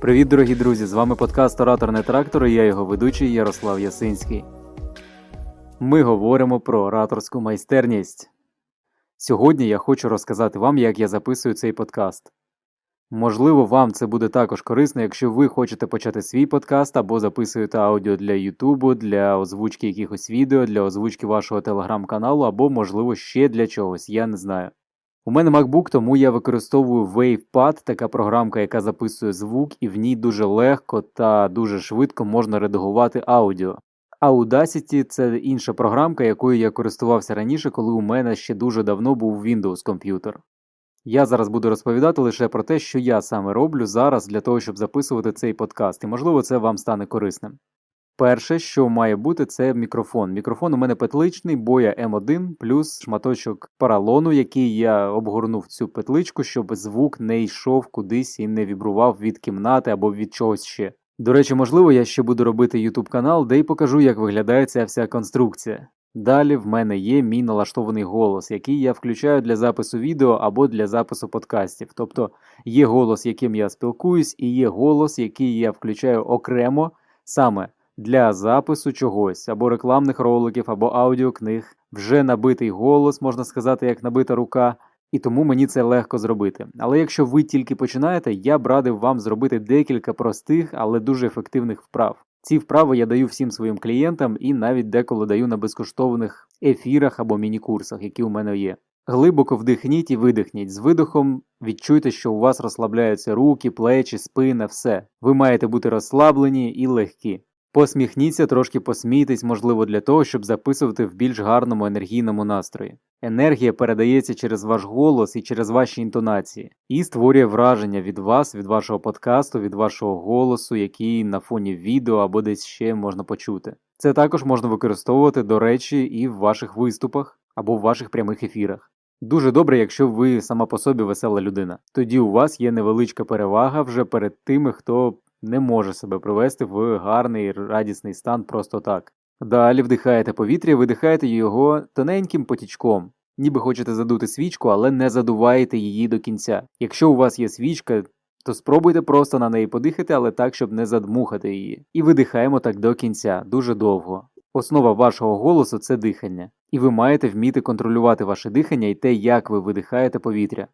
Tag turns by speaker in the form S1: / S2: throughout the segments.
S1: Привіт, дорогі друзі! З вами подкаст Ораторний трактор і я його ведучий Ярослав Ясинський. Ми говоримо про ораторську майстерність. Сьогодні я хочу розказати вам, як я записую цей подкаст. Можливо, вам це буде також корисно, якщо ви хочете почати свій подкаст або записуєте аудіо для Ютубу, для озвучки якихось відео, для озвучки вашого телеграм-каналу, або, можливо, ще для чогось, я не знаю. У мене MacBook, тому я використовую WavePad, така програмка, яка записує звук, і в ній дуже легко та дуже швидко можна редагувати аудіо. Audacity – це інша програмка, якою я користувався раніше, коли у мене ще дуже давно був Windows комп'ютер. Я зараз буду розповідати лише про те, що я саме роблю зараз для того, щоб записувати цей подкаст, і можливо це вам стане корисним. Перше, що має бути, це мікрофон. Мікрофон у мене петличний Boya M1 плюс шматочок поролону, який я обгорнув цю петличку, щоб звук не йшов кудись і не вібрував від кімнати або від чогось ще. До речі, можливо, я ще буду робити YouTube канал, де й покажу, як виглядає ця вся конструкція. Далі в мене є мій налаштований голос, який я включаю для запису відео або для запису подкастів. Тобто є голос, яким я спілкуюсь, і є голос, який я включаю окремо саме для запису чогось, або рекламних роликів, або аудіокниг, вже набитий голос, можна сказати, як набита рука, і тому мені це легко зробити. Але якщо ви тільки починаєте, я б радив вам зробити декілька простих, але дуже ефективних вправ. Ці вправи я даю всім своїм клієнтам і навіть деколи даю на безкоштовних ефірах або міні-курсах, які у мене є. Глибоко вдихніть і видихніть. З видохом відчуйте, що у вас розслабляються руки, плечі, спина, все. Ви маєте бути розслаблені і легкі. Посміхніться, трошки посмійтесь, можливо, для того, щоб записувати в більш гарному енергійному настрої. Енергія передається через ваш голос і через ваші інтонації, і створює враження від вас, від вашого подкасту, від вашого голосу, який на фоні відео або десь ще можна почути. Це також можна використовувати, до речі, і в ваших виступах або в ваших прямих ефірах. Дуже добре, якщо ви сама по собі весела людина. Тоді у вас є невеличка перевага вже перед тими, хто не може себе привести в гарний радісний стан просто так. Далі вдихаєте повітря, видихаєте його тоненьким потічком, ніби хочете задути свічку, але не задуваєте її до кінця. Якщо у вас є свічка, то спробуйте просто на неї подихати, але так, щоб не задмухати її. І видихаємо так до кінця, дуже довго. Основа вашого голосу це дихання, і ви маєте вміти контролювати ваше дихання і те, як ви видихаєте повітря.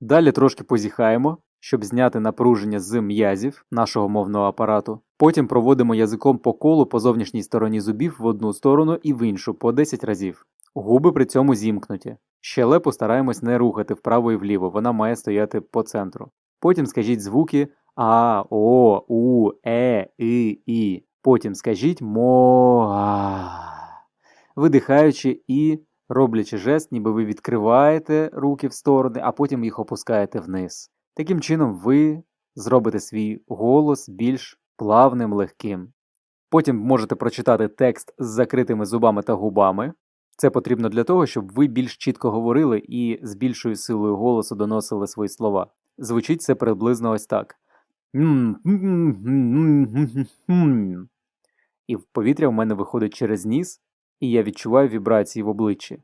S1: Далі трошки позіхаємо, щоб зняти напруження з м'язів нашого мовного апарату. Потім проводимо язиком по колу по зовнішній стороні зубів в одну сторону і в іншу по 10 разів. Губи при цьому зімкнуті. Щелепу стараємось не рухати вправо і вліво, вона має стояти по центру. Потім скажіть звуки А, О, У, Е, І, І. Потім скажіть мо. Видихаючи і роблячи жест, ніби ви відкриваєте руки в сторони, а потім їх опускаєте вниз. Таким чином, ви зробите свій голос більш плавним, легким. Потім можете прочитати текст з закритими зубами та губами. Це потрібно для того, щоб ви більш чітко говорили і з більшою силою голосу доносили свої слова. Звучить це приблизно ось так. І в повітря в мене виходить через ніс, і я відчуваю вібрації в обличчі.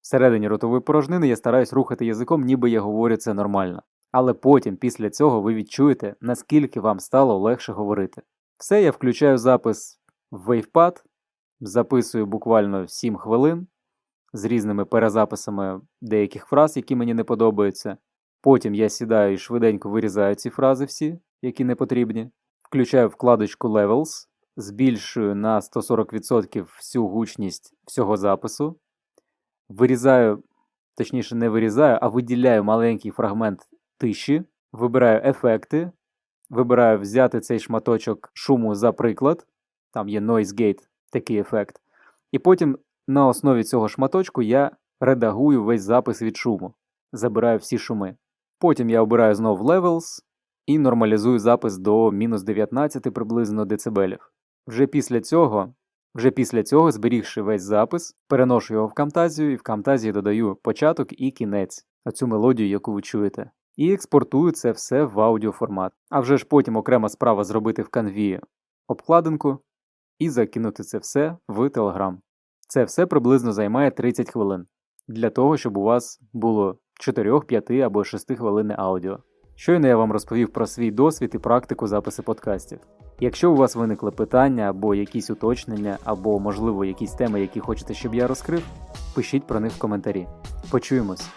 S1: Всередині ротової порожнини я стараюсь рухати язиком, ніби я говорю це нормально. Але потім, після цього, ви відчуєте, наскільки вам стало легше говорити. Все, я включаю запис в WavePad, записую буквально 7 хвилин з різними перезаписами деяких фраз, які мені не подобаються. Потім я сідаю і швиденько вирізаю ці фрази всі, які не потрібні. Включаю вкладочку Levels, збільшую на 140% всю гучність всього запису. Вирізаю, точніше, не вирізаю, а виділяю маленький фрагмент тиші, вибираю ефекти, вибираю взяти цей шматочок шуму за приклад. Там є Noise Gate, такий ефект. І потім на основі цього шматочку я редагую весь запис від шуму, забираю всі шуми. Потім я обираю знову Levels і нормалізую запис до мінус 19 приблизно децибелів. Вже після цього, вже після цього, зберігши весь запис, переношу його в Camtasia і в Camtasia додаю початок і кінець, оцю мелодію, яку ви чуєте. І експортую це все в аудіоформат. А вже ж потім окрема справа зробити в канві обкладинку і закинути це все в Telegram. Це все приблизно займає 30 хвилин. для того, щоб у вас було 4, 5 або 6 хвилинне аудіо. Щойно я вам розповів про свій досвід і практику запису подкастів. Якщо у вас виникли питання або якісь уточнення, або, можливо, якісь теми, які хочете, щоб я розкрив, пишіть про них в коментарі. Почуємось!